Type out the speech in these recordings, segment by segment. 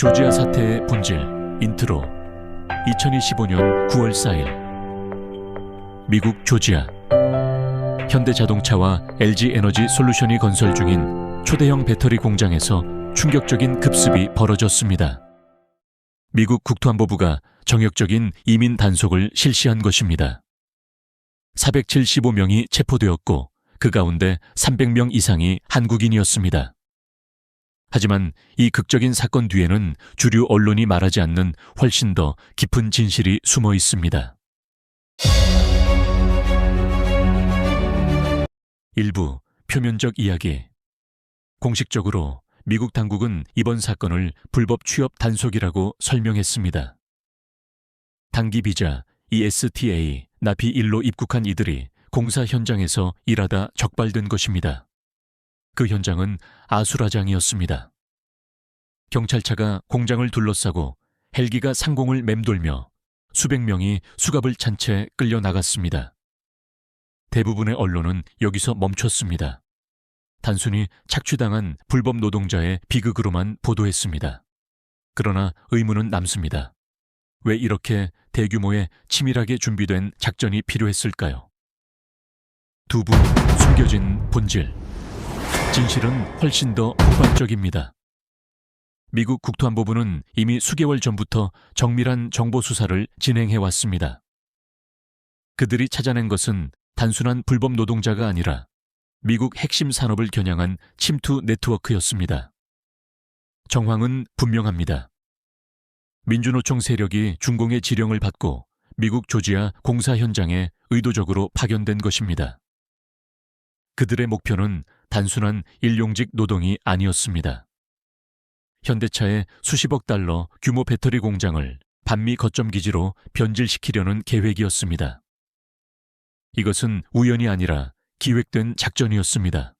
조지아 사태의 본질 인트로 2025년 9월 4일 미국 조지아 현대자동차와 LG에너지 솔루션이 건설 중인 초대형 배터리 공장에서 충격적인 급습이 벌어졌습니다. 미국 국토안보부가 정역적인 이민 단속을 실시한 것입니다. 475명이 체포되었고 그 가운데 300명 이상이 한국인이었습니다. 하지만 이 극적인 사건 뒤에는 주류 언론이 말하지 않는 훨씬 더 깊은 진실이 숨어 있습니다. 일부 표면적 이야기. 공식적으로 미국 당국은 이번 사건을 불법 취업 단속이라고 설명했습니다. 단기 비자 ESTA 나비 1로 입국한 이들이 공사 현장에서 일하다 적발된 것입니다. 그 현장은 아수라장이었습니다. 경찰차가 공장을 둘러싸고 헬기가 상공을 맴돌며 수백 명이 수갑을 찬 채 끌려 나갔습니다. 대부분의 언론은 여기서 멈췄습니다. 단순히 착취당한 불법 노동자의 비극으로만 보도했습니다. 그러나 의문은 남습니다. 왜 이렇게 대규모의 치밀하게 준비된 작전이 필요했을까요? 두부 숨겨진 본질. 진실은 훨씬 더 폭발적입니다. 미국 국토안보부는 이미 수개월 전부터 정밀한 정보 수사를 진행해 왔습니다. 그들이 찾아낸 것은 단순한 불법 노동자가 아니라 미국 핵심 산업을 겨냥한 침투 네트워크였습니다. 정황은 분명합니다. 민주노총 세력이 중공의 지령을 받고 미국 조지아 공사 현장에 의도적으로 파견된 것입니다. 그들의 목표는 단순한 일용직 노동이 아니었습니다. 현대차의 수십억 달러 규모 배터리 공장을 반미 거점 기지로 변질시키려는 계획이었습니다. 이것은 우연이 아니라 기획된 작전이었습니다.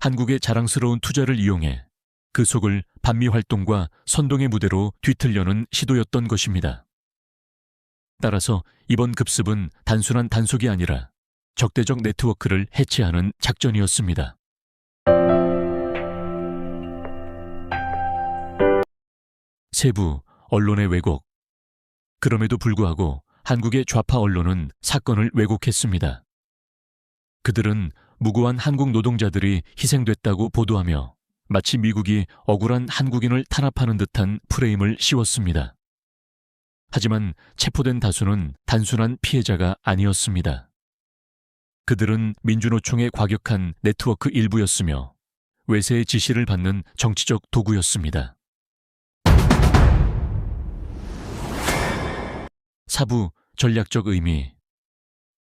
한국의 자랑스러운 투자를 이용해 그 속을 반미 활동과 선동의 무대로 뒤틀려는 시도였던 것입니다. 따라서 이번 급습은 단순한 단속이 아니라 적대적 네트워크를 해체하는 작전이었습니다. 세부, 언론의 왜곡. 그럼에도 불구하고 한국의 좌파 언론은 사건을 왜곡했습니다. 그들은 무고한 한국 노동자들이 희생됐다고 보도하며 마치 미국이 억울한 한국인을 탄압하는 듯한 프레임을 씌웠습니다. 하지만 체포된 다수는 단순한 피해자가 아니었습니다. 그들은 민주노총의 과격한 네트워크 일부였으며 외세의 지시를 받는 정치적 도구였습니다. 사부 전략적 의미.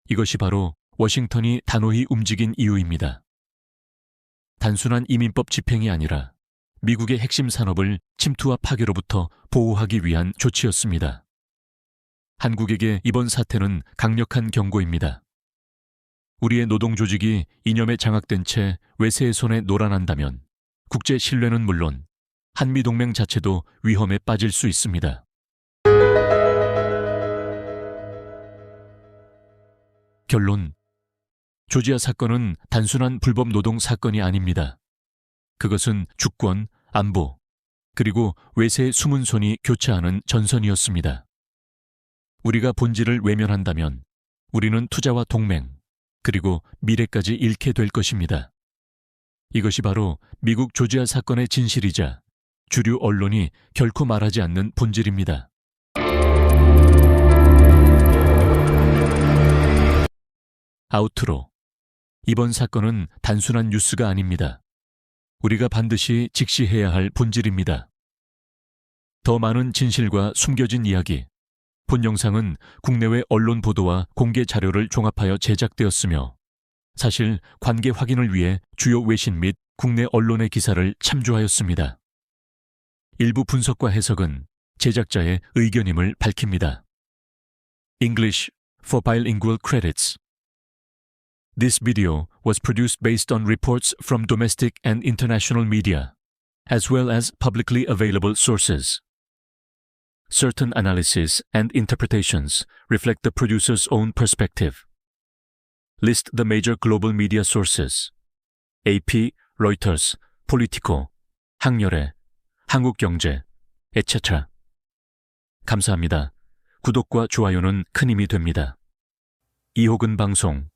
이것이 바로 워싱턴이 단호히 움직인 이유입니다. 단순한 이민법 집행이 아니라 미국의 핵심 산업을 침투와 파괴로부터 보호하기 위한 조치였습니다. 한국에게 이번 사태는 강력한 경고입니다. 우리의 노동 조직이 이념에 장악된 채 외세의 손에 놀아난다면 국제 신뢰는 물론 한미 동맹 자체도 위험에 빠질 수 있습니다. 결론 조지아 사건은 단순한 불법 노동 사건이 아닙니다. 그것은 주권, 안보, 그리고 외세의 숨은 손이 교차하는 전선이었습니다. 우리가 본질을 외면한다면 우리는 투자와 동맹, 그리고 미래까지 잃게 될 것입니다. 이것이 바로 미국 조지아 사건의 진실이자 주류 언론이 결코 말하지 않는 본질입니다. 아우트로. 이번 사건은 단순한 뉴스가 아닙니다. 우리가 반드시 직시해야 할 본질입니다. 더 많은 진실과 숨겨진 이야기. 본 영상은 국내외 언론 보도와 공개 자료를 종합하여 제작되었으며 사실 관계 확인을 위해 주요 외신 및 국내 언론의 기사를 참조하였습니다. 일부 분석과 해석은 제작자의 의견임을 밝힙니다. English for bilingual credits This video was produced based on reports from domestic and international media, as well as publicly available sources. Certain analyses and interpretations reflect the producer's own perspective. List the major global media sources AP, Reuters, Politico, 항렬의, 한국경제, 에차차. 감사합니다. 구독과 좋아요는 큰 힘이 됩니다. 이호근 방송